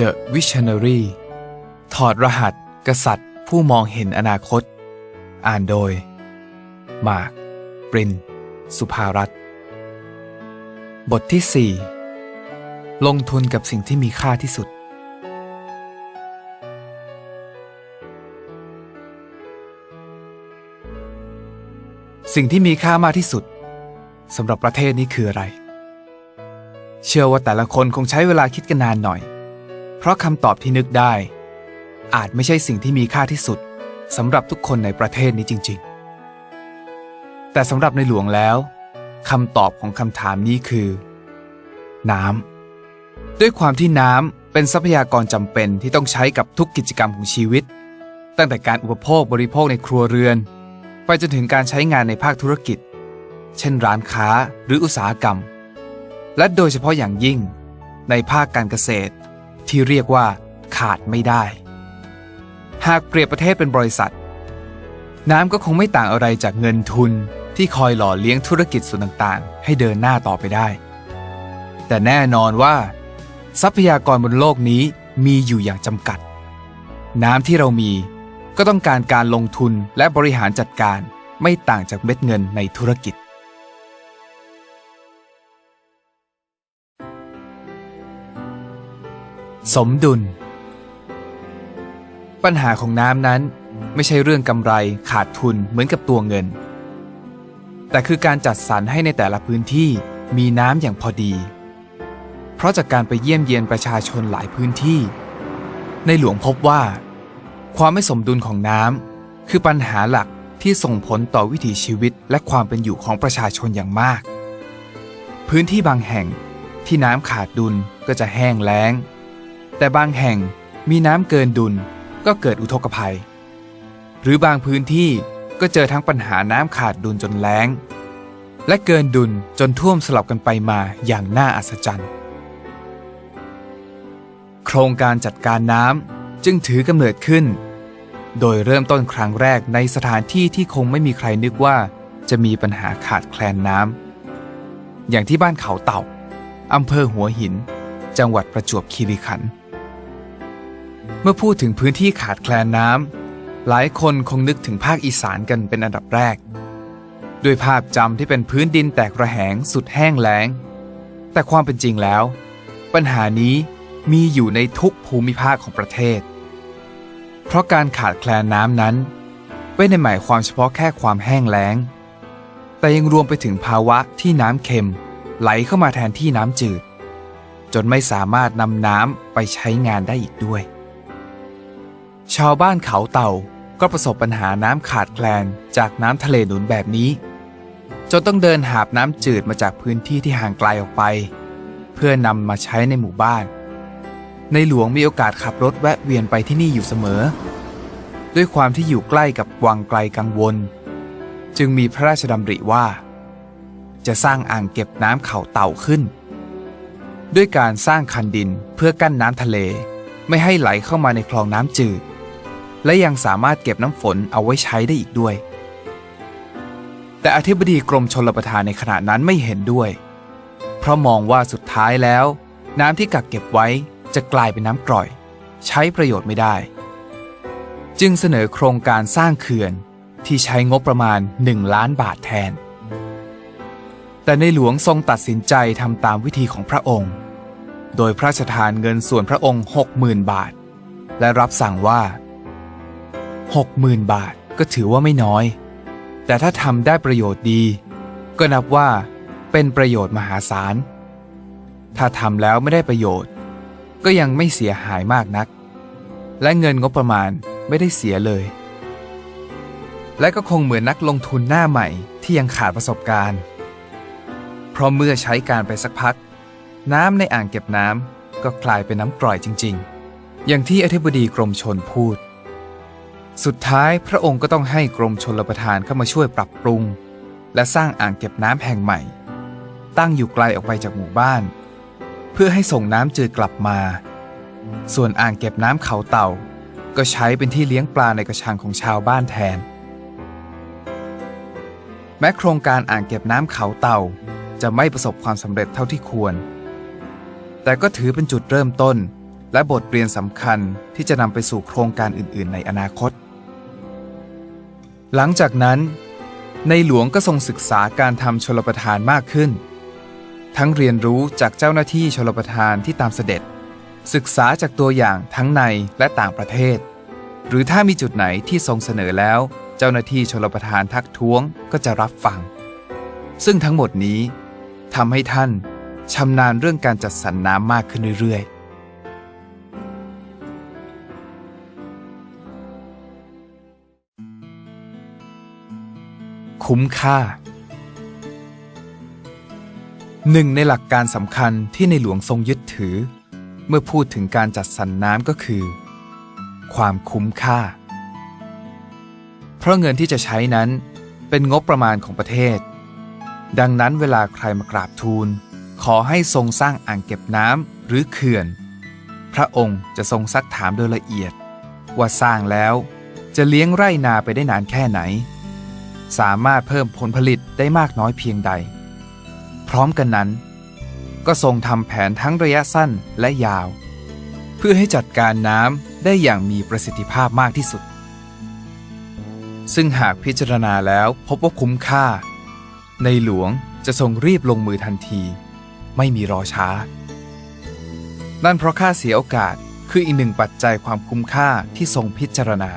The Visionary ถอดรหัส กษัตริย์ ผู้มองเห็นอนาคต อ่านโดย มาร์คปริน สุภารัตน์บทที่ 4 ลงทุนกับสิ่งที่มีค่าที่สุด สิ่งที่มีค่ามากที่สุดสำหรับประเทศนี้คืออะไร เชื่อว่าแต่ละคนคงใช้เวลาคิดกันนานหน่อย เพราะคำตอบที่นึกได้ อาจไม่ใช่สิ่งที่มีค่าที่สุดสำหรับทุกคนในประเทศนี้จริง ๆ แต่สำหรับในหลวงแล้วคำตอบของคำถามนี้คือ น้ำด้วยความที่น้ำเป็นทรัพยากรจำเป็นที่ต้องใช้กับทุกกิจกรรมของชีวิต ตั้งแต่การอุปโภคบริโภคในครัวเรือน ไปจนถึงการใช้งานในภาคธุรกิจ เช่นร้านค้าหรืออุตสาหกรรม และโดยเฉพาะอย่างยิ่ง ในภาคการเกษตร ที่เรียกว่าขาดไม่ได้ หากเปรียบประเทศเป็นบริษัท น้ำก็คงไม่ต่างอะไรจากเงินทุนที่คอยหล่อเลี้ยงธุรกิจส่วนต่างๆ ให้เดินหน้าต่อไปได้ แต่แน่นอนว่า ทรัพยากรบนโลกนี้มีอยู่อย่างจำกัด น้ำที่เรามีก็ต้องการการลงทุนและบริหารจัดการไม่ต่างจากเม็ดเงินในธุรกิจ สมดุล ปัญหาของน้ำนั้นไม่ใช่เรื่องกำไรขาดทุนเหมือนกับตัวเงิน แต่คือการจัดสรรให้ในแต่ละพื้นที่มีน้ำอย่างพอดี เพราะจากการไปเยี่ยมเยียนประชาชนหลายพื้นที่ ในหลวงพบว่า ความไม่สมดุลของน้ำคือปัญหาหลักที่ส่งผลต่อวิถีชีวิตและความเป็นอยู่ของประชาชนอย่างมาก พื้นที่บางแห่งที่น้ำขาดดุลก็จะแห้งแล้ง แต่บางแห่งมีน้ำเกินดุลก็เกิดอุทกภัย หรือบางพื้นที่ก็เจอทั้งปัญหาน้ำขาดดุลจนแล้ง และเกินดุลจนท่วมสลับกันไปมาอย่างน่าอัศจรรย์ โครงการจัดการน้ำจึงถือกำเนิดขึ้น โดยเริ่มต้นครั้งแรกในสถานที่ที่คงไม่มีใครนึกว่าจะมีปัญหาขาดแคลนน้ำอย่างที่บ้านเขาเต่าอำเภอหัวหิน จังหวัดประจวบคีรีขันธ์ เมื่อพูดถึงพื้นที่ขาดแคลนน้ำหลายคนคงนึกถึงภาคอีสานกันเป็นอันดับแรก ด้วยภาพจำที่เป็นพื้นดินแตกระแหงสุดแห้งแล้ง แต่ความเป็นจริงแล้ว ปัญหานี้มีอยู่ในทุกภูมิภาคของประเทศ เพราะการขาดแคลนน้ำนั้น ไม่ได้หมายความเฉพาะแค่ความแห้งแล้ง แต่ยังรวมไปถึงภาวะที่น้ำเค็ม ไหลเข้ามาแทนที่น้ำจืด จนไม่สามารถนำน้ำไปใช้งานได้อีกด้วย ชาวบ้านเขาเต่าก็ประสบปัญหาน้ำขาดแคลนจากน้ำทะเลหนุนแบบนี้ จนต้องเดินหาบน้ำจืดมาจากพื้นที่ที่ห่างไกลออกไป เพื่อนำมาใช้ในหมู่บ้าน ในหลวงมีโอกาสขับรถแวะเวียนไปที่นี่อยู่เสมอ ด้วยความที่อยู่ใกล้กับวังไกลกังวล จึงมีพระราชดำริว่า จะสร้างอ่างเก็บน้ำเขาเต่าขึ้น ด้วยการสร้างคันดินเพื่อกั้นน้ำทะเลไม่ให้ไหลเข้ามาในคลองน้ำจืด และยังสามารถเก็บน้ำฝนเอาไว้ใช้ได้อีกด้วย แต่อธิบดีกรมชลประทานในขณะนั้นไม่เห็นด้วย เพราะมองว่าสุดท้ายแล้ว น้ำที่กักเก็บไว้จะกลายเป็นน้ำกร่อย ใช้ประโยชน์ไม่ได้ จึงเสนอโครงการสร้างเขื่อนที่ใช้งบประมาณ 1 ล้านบาทแทน แต่ในหลวงทรงตัดสินใจทำตามวิธีของพระองค์ โดยพระราชทานเงินส่วนพระองค์ 60,000 บาท และรับสั่งว่า 60,000 บาทก็ถือว่าไม่น้อย แต่ถ้าทำได้ประโยชน์ดี ก็นับว่าเป็นประโยชน์มหาศาล ถ้าทำแล้วไม่ได้ประโยชน์ ก็ยังไม่เสียหายมากนัก และเงินงบประมาณไม่ได้เสียเลย และก็คงเหมือนนักลงทุนหน้าใหม่ที่ยังขาดประสบการณ์ เพราะเมื่อใช้การไปสักพัก น้ำในอ่างเก็บน้ำก็กลายเป็นน้ำกร่อยจริง ๆ อย่างที่อธิบดีกรมชนพูด สุดท้ายพระองค์ก็ต้องให้กรมชลประทานเข้ามาช่วยปรับปรุง และสร้างอ่างเก็บน้ำแห่งใหม่ ตั้งอยู่ไกลออกไปจากหมู่บ้าน เพื่อให้ส่งน้ำจืดกลับมา ส่วนอ่างเก็บน้ำเขาเต่า ก็ใช้เป็นที่เลี้ยงปลาในกระชังของชาวบ้านแทน แม้โครงการอ่างเก็บน้ำเขาเต่าจะไม่ประสบความสำเร็จเท่าที่ควร แต่ก็ถือเป็นจุดเริ่มต้นและบทเรียนสำคัญที่จะนำไปสู่โครงการอื่น ๆ ในอนาคต หลังจากนั้น ในหลวงก็ทรงศึกษาการทำชลประทานมากขึ้น ทั้งเรียนรู้จากเจ้าหน้าที่ชลประทานที่ตามเสด็จ ศึกษาจากตัวอย่างทั้งในและต่างประเทศ หรือถ้ามีจุดไหนที่ทรงเสนอแล้ว เจ้าหน้าที่ชลประทานทักท้วงก็จะรับฟัง ซึ่งทั้งหมดนี้ทำให้ท่านชำนาญเรื่องการจัดสรรน้ำมากขึ้นเรื่อยๆ คุ้มค่า หนึ่งในหลักการสำคัญที่ในหลวงทรงยึดถือ เมื่อพูดถึงการจัดสรรน้ำก็คือ ความคุ้มค่า เพราะเงินที่จะใช้นั้นเป็นงบประมาณของประเทศ ดังนั้นเวลาใครมากราบทูล ขอให้ทรงสร้างอ่างเก็บน้ำหรือเขื่อน พระองค์จะทรงซักถามโดยละเอียด ว่าสร้างแล้วจะเลี้ยงไร่นาไปได้นานแค่ไหน สามารถเพิ่มผลผลิตได้มากน้อยเพียงใด พร้อมกันนั้น ก็ทรงทำแผนทั้งระยะสั้นและยาว เพื่อให้จัดการน้ำได้อย่างมีประสิทธิภาพมากที่สุด ซึ่งหากพิจารณาแล้วพบว่าคุ้มค่า ในหลวงจะทรงรีบลงมือทันที ไม่มีรอช้า นั่นเพราะค่าเสียโอกาสคืออีกหนึ่งปัจจัยความคุ้มค่าที่ทรงพิจารณา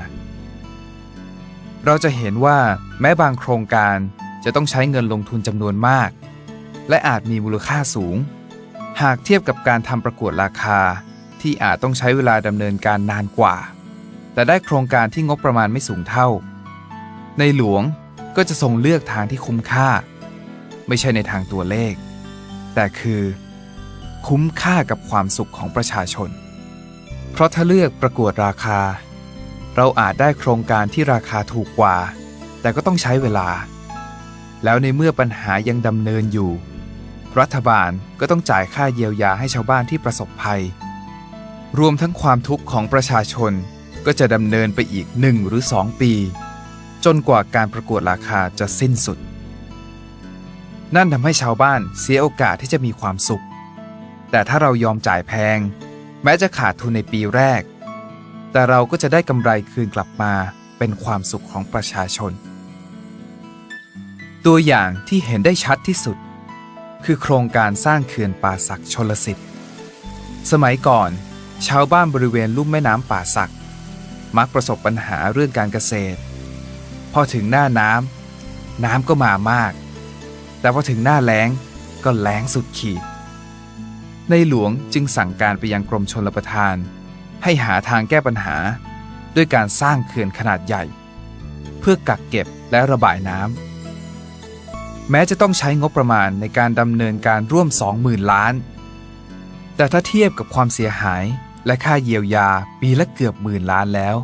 เราจะเห็นว่าแม้บางโครงการจะต้องใช้เงินลงทุนจำนวนมาก และอาจมีมูลค่าสูง หากเทียบกับการทำประกวดราคา ที่อาจต้องใช้เวลาดำเนินการนานกว่า แต่ได้โครงการที่งบประมาณไม่สูงเท่า ในหลวงก็จะทรงเลือกทางที่คุ้มค่า ไม่ใช่ในทางตัวเลข แต่คือ คุ้มค่ากับความสุขของประชาชน เพราะถ้าเลือกประกวดราคา เราอาจได้โครงการที่ราคาถูกกว่า แต่ก็ต้องใช้เวลา แล้วในเมื่อปัญหายังดำเนินอยู่ รัฐบาลก็ต้องจ่ายค่าเยียวยาให้ชาวบ้านที่ประสบภัย รวมทั้งความทุกข์ของประชาชนก็จะดำเนินไปอีกหนึ่งหรือสองปี จนกว่าการประกวดราคาจะสิ้นสุด นั่นทำให้ชาวบ้านเสียโอกาสที่จะมีความสุข แต่ถ้าเรายอมจ่ายแพง แม้จะขาดทุนในปีแรก แต่เราก็จะได้กำไรคืนกลับมาเป็นความสุขของประชาชน ตัวอย่างที่เห็นได้ชัดที่สุด คือโครงการสร้างเขื่อนป่าสักชลสิทธิ์ สมัยก่อน ชาวบ้านบริเวณลุ่มแม่น้ำป่าสัก มักประสบปัญหาเรื่องการเกษตร พอถึงหน้าน้ำน้ำก็มามาก แต่พอถึงหน้าแล้งก็แล้งสุดขีด ในหลวงจึงสั่งการไปยังกรมชลประทาน ให้หาทางแก้ปัญหา ด้วยการสร้างเขื่อนขนาดใหญ่ เพื่อกักเก็บและระบายน้ำแม้จะต้องใช้งบประมาณในการดำเนินการร่วม 20,000 ล้าน แต่ถ้าเทียบกับความเสียหายและค่าเยียวยาปีละเกือบหมื่นล้านแล้ว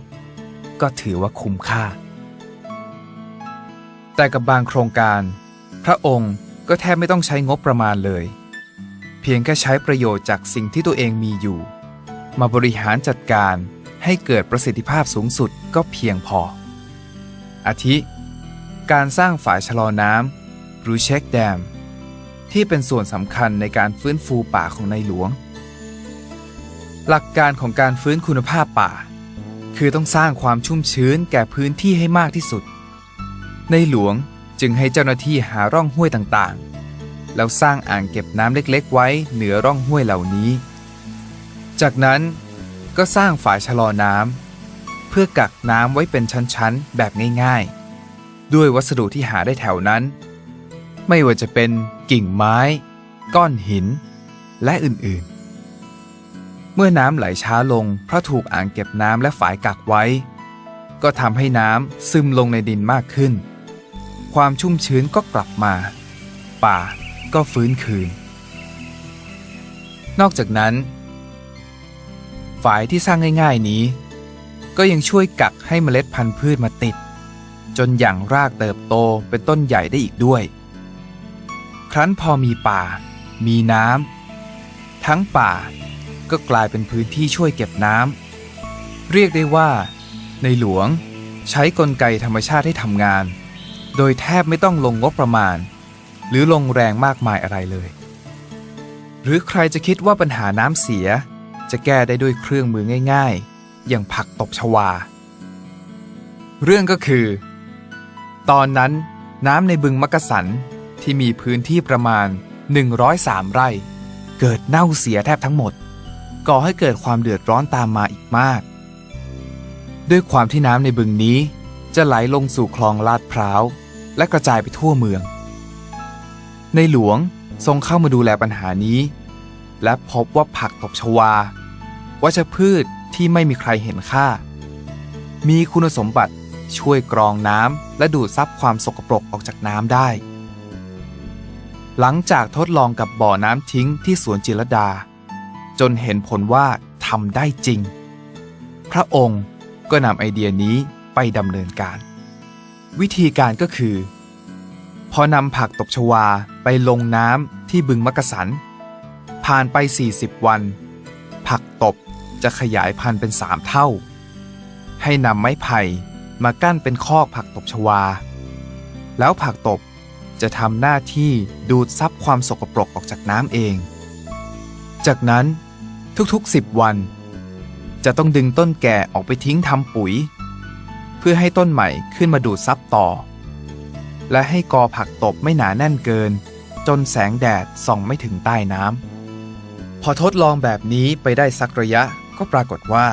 ก็ถือว่าคุ้มค่า แต่กับบางโครงการ พระองค์ก็แทบไม่ต้องใช้งบประมาณเลย เพียงแค่ใช้ประโยชน์จากสิ่งที่ตัวเองมีอยู่ มาบริหารจัดการให้เกิดประสิทธิภาพสูงสุดก็เพียงพอ อาทิ การสร้างฝายชะลอน้ำหรือเช็คแดม ที่เป็นส่วนสำคัญในการฟื้นฟูป่าของในหลวง หลักการของการฟื้นคุณภาพป่า คือต้องสร้างความชุ่มชื้นแก่พื้นที่ให้มากที่สุด ในหลวงจึงให้เจ้าหน้าที่หาร่องห้วยต่างๆ แล้วสร้างอ่างเก็บน้ำเล็กๆ ไว้เหนือร่องห้วยเหล่านี้ จากนั้นก็สร้างฝายชะลอน้ำเพื่อกักน้ำไว้เป็นชั้นๆ แบบง่ายๆ ด้วยวัสดุที่หาได้แถวนั้น ไม่ว่าจะเป็นกิ่งไม้ ก้อนหิน และอื่นๆ เมื่อน้ำไหลช้าลงเพราะถูกอ่างเก็บน้ำและฝายกักไว้ ก็ทำให้น้ำซึมลงในดินมากขึ้น ความชุ่มชื้นก็กลับมา ป่าก็ฟื้นคืน นอกจากนั้น ฝายที่สร้างง่ายๆนี้ ก็ยังช่วยกักให้เมล็ดพันธุ์พืชมาติด จนอย่างรากเติบโตเป็นต้นใหญ่ได้อีกด้วย ครั้นพอมีป่า มีน้ำทั้งป่าก็กลายเป็นพื้นที่ช่วยเก็บน้ำเรียกได้ว่า ในหลวงใช้กลไกธรรมชาติให้ทำงาน โดยแทบไม่ต้องลงงบประมาณ หรือลงแรงมากมายอะไรเลย หรือใครจะคิดว่าปัญหาน้ำเสีย จะแก้ได้ด้วยเครื่องมือง่ายๆ อย่างผักตบชวา เรื่องก็คือ ตอนนั้นน้ำในบึงมักกะสันที่มีพื้นที่ประมาณ 103 ไร่ เกิดเน่าเสียแทบทั้งหมด ก่อให้เกิดความเดือดร้อนตามมาอีกมาก ด้วยความที่น้ำในบึงนี้ จะไหลลงสู่คลองลาดพร้าว และกระจายไปทั่วเมือง ในหลวงทรงเข้ามาดูแลปัญหานี้ และพบว่าผักตบชวา วัชพืชที่ไม่มีใครเห็นค่า มีคุณสมบัติช่วยกรองน้ำและดูดซับความสกปรกออกจากน้ำได้ หลังจากทดลองกับบ่อน้ำทิ้งที่สวนจิรดา จนเห็นผลว่าทำได้จริง พระองค์ก็นำไอเดียนี้ไปดำเนินการ วิธีการก็คือ พอนำผักตบชวาไปลงน้ำที่บึงมักกะสัน ผ่านไป 40 วันผักตบ จะขยายพันธุ์เป็นสามเท่า ให้นำไม้ไผ่มากั้นเป็นคอกผักตบชวา แล้วผักตบจะทำหน้าที่ดูดซับความสกปรกออกจากน้ำเอง จากนั้นทุกๆ10วัน จะต้องดึงต้นแก่ออกไปทิ้งทำปุ๋ย เพื่อให้ต้นใหม่ขึ้นมาดูดซับต่อ และให้กอผักตบไม่หนาแน่นเกิน จนแสงแดดส่องไม่ถึงใต้น้ำพอทดลองแบบนี้ไปได้สักระยะ ก็ปรากฏว่า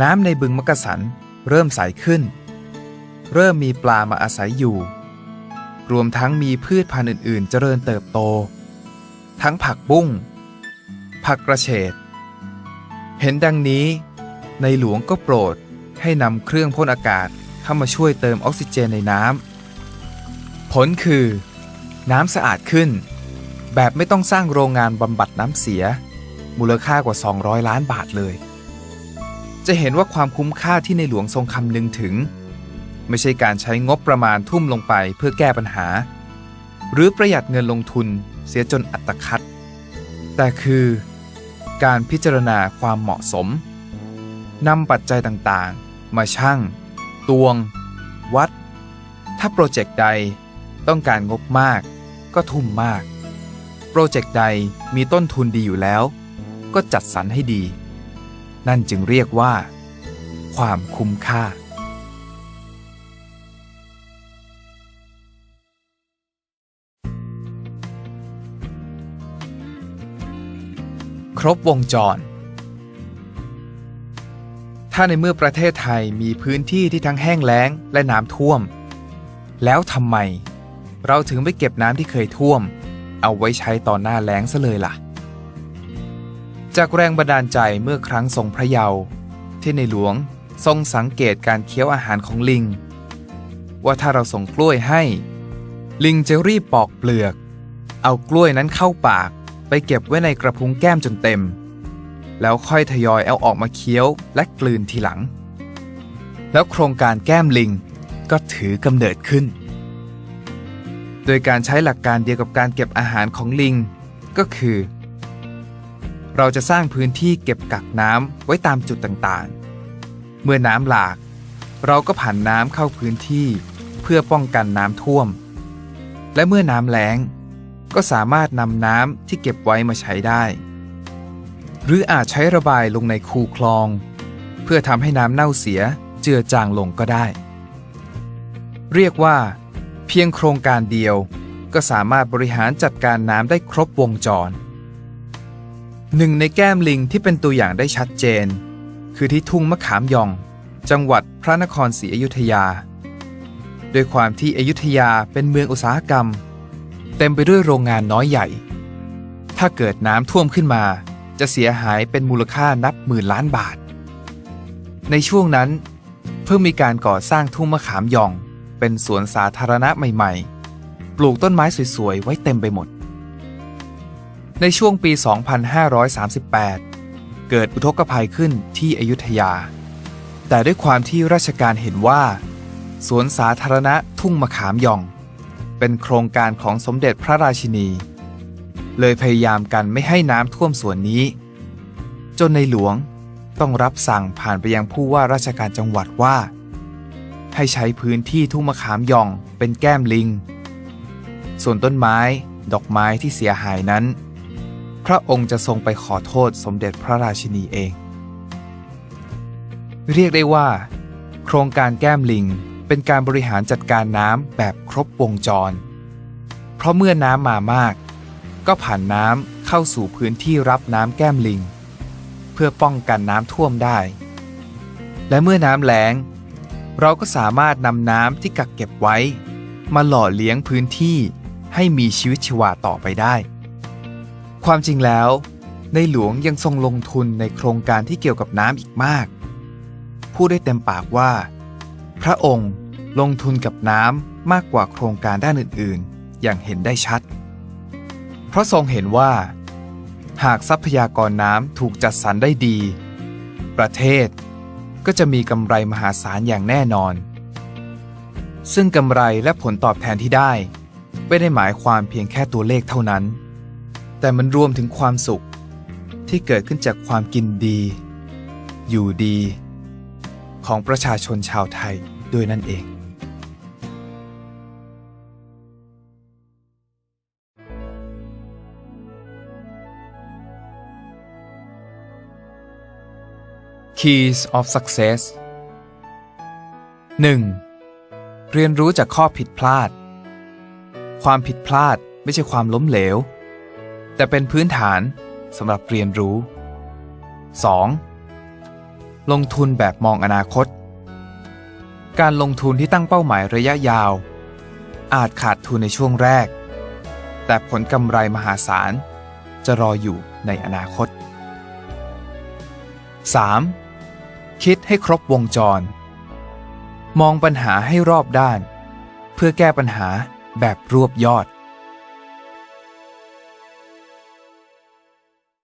น้ำในบึงมักกะสันเริ่มใสขึ้น เริ่มมีปลามาอาศัยอยู่ รวมทั้งมีพืชพันธุ์อื่น ๆ เจริญเติบโต ทั้งผักบุ้ง ผักกระเฉด เห็นดังนี้ ในหลวงก็โปรดให้นำเครื่องพ่นอากาศเข้ามาช่วยเติมออกซิเจนในน้ำ ผลคือ น้ำสะอาดขึ้น แบบไม่ต้องสร้างโรงงานบำบัดน้ำเสีย มูลค่ากว่า 200 ล้านบาทเลย จะเห็นว่าความคุ้มค่าที่ในหลวงทรงคำนึงถึง ไม่ใช่การใช้งบประมาณทุ่มลงไปเพื่อแก้ปัญหา หรือประหยัดเงินลงทุนเสียจนอัตคัด แต่คือการพิจารณาความเหมาะสมนำปัจจัยต่างๆ มาชั่ง ตวง วัด ถ้าโปรเจกต์ใดต้องการงบมาก ก็ทุ่มมาก โปรเจกต์ใดมีต้นทุนดีอยู่แล้ว ก็จัดสรรให้ดี นั่นจึงเรียกว่า ความคุ้มค่า ครบวงจร ถ้าในเมื่อประเทศไทยมีพื้นที่ที่ทั้งแห้งแล้งและน้ำท่วม แล้วทำไม เราถึงไม่เก็บน้ำที่เคยท่วม เอาไว้ใช้ตอนหน้าแล้งซะเลยล่ะ จากแรงบันดาลใจเมื่อครั้งทรงพระเยาว์ที่ในหลวงทรงสังเกตการเคี้ยวอาหารของลิง ว่าถ้าเราส่งกล้วยให้ ลิงจะรีบปอกเปลือก เอากล้วยนั้นเข้าปาก ไปเก็บไว้ในกระพุ้งแก้มจนเต็ม แล้วค่อยทยอยเอาออกมาเคี้ยวและกลืนทีหลัง แล้วโครงการแก้มลิงก็ถือกำเนิดขึ้น โดยการใช้หลักการเดียวกับการเก็บอาหารของลิง ก็คือ เราจะสร้างพื้นที่เก็บกักน้ำไว้ตามจุดต่างๆ เมื่อน้ำหลาก เราก็ผ่านน้ำเข้าพื้นที่เพื่อป้องกันน้ำท่วม และเมื่อน้ำแล้ง ก็สามารถนำน้ำที่เก็บไว้มาใช้ได้ หรืออาจใช้ระบายลงในคูคลอง เพื่อทำให้น้ำเน่าเสียเจือจางลงก็ได้ เรียกว่า เพียงโครงการเดียวก็สามารถบริหารจัดการน้ำได้ครบวงจร หนึ่งในแก้มลิงที่เป็นตัวอย่างได้ชัดเจน คือที่ทุ่งมะขามยอง จังหวัดพระนครศรีอยุธยาด้วยความที่อยุธยาเป็นเมืองอุตสาหกรรม เต็มไปด้วยโรงงานน้อยใหญ่ ถ้าเกิดน้ำท่วมขึ้นมา จะเสียหายเป็นมูลค่านับหมื่นล้านบาท ในช่วงนั้น เพิ่งมีการก่อสร้างทุ่งมะขามยอง เป็นสวนสาธารณะใหม่ ๆ ปลูกต้นไม้สวยๆไว้เต็มไปหมด ในช่วงปี 2538 เกิดอุทกภัยขึ้นที่อยุธยา แต่ด้วยความที่ราชการเห็นว่า สวนสาธารณะทุ่งมะขามยอง เป็นโครงการของสมเด็จพระราชินี เลยพยายามกันไม่ให้น้ำท่วมสวนนี้ จนในหลวงต้องรับสั่งผ่านไปยังผู้ว่าราชการจังหวัดว่า ให้ใช้พื้นที่ทุ่งมะขามยองเป็นแก้มลิง ส่วนต้นไม้ดอกไม้ที่เสียหายนั้น พระองค์จะทรงไปขอโทษสมเด็จพระราชินีเอง เรียกได้ว่า โครงการแก้มลิงเป็นการบริหารจัดการน้ำแบบครบวงจร เพราะเมื่อน้ำมามาก ก็ผ่านน้ำเข้าสู่พื้นที่รับน้ำแก้มลิง เพื่อป้องกันน้ำท่วมได้ และเมื่อน้ำแล้ง เราก็สามารถนำน้ำที่กักเก็บไว้ มาหล่อเลี้ยงพื้นที่ให้มีชีวิตชีวาต่อไปได้ ความจริงแล้ว ในหลวงยังทรงลงทุนในโครงการที่เกี่ยวกับน้ำอีกมาก พูดได้เต็มปากว่า พระองค์ลงทุนกับน้ำมากกว่าโครงการด้านอื่นๆ อย่างเห็นได้ชัด เพราะทรงเห็นว่า หากทรัพยากรน้ำถูกจัดสรรได้ดี ประเทศก็จะมีกำไรมหาศาลอย่างแน่นอน ซึ่งกำไรและผลตอบแทนที่ได้ ไม่ได้หมายความเพียงแค่ตัวเลขเท่านั้น แต่มันรวมถึงความสุข ที่เกิดขึ้นจากความกินดี อยู่ดี ของประชาชนชาวไทยด้วยนั่นเอง Keys of Success 1. เรียนรู้จากข้อผิดพลาด ความผิดพลาดไม่ใช่ความล้มเหลว แต่เป็นพื้นฐานสำหรับเรียนรู้ 2. ลงทุนแบบมองอนาคต การลงทุนที่ตั้งเป้าหมายระยะยาว อาจขาดทุนในช่วงแรก แต่ผลกำไรมหาศาล จะรออยู่ในอนาคต 3. คิดให้ครบวงจร มองปัญหาให้รอบด้าน เพื่อแก้ปัญหาแบบรวบยอด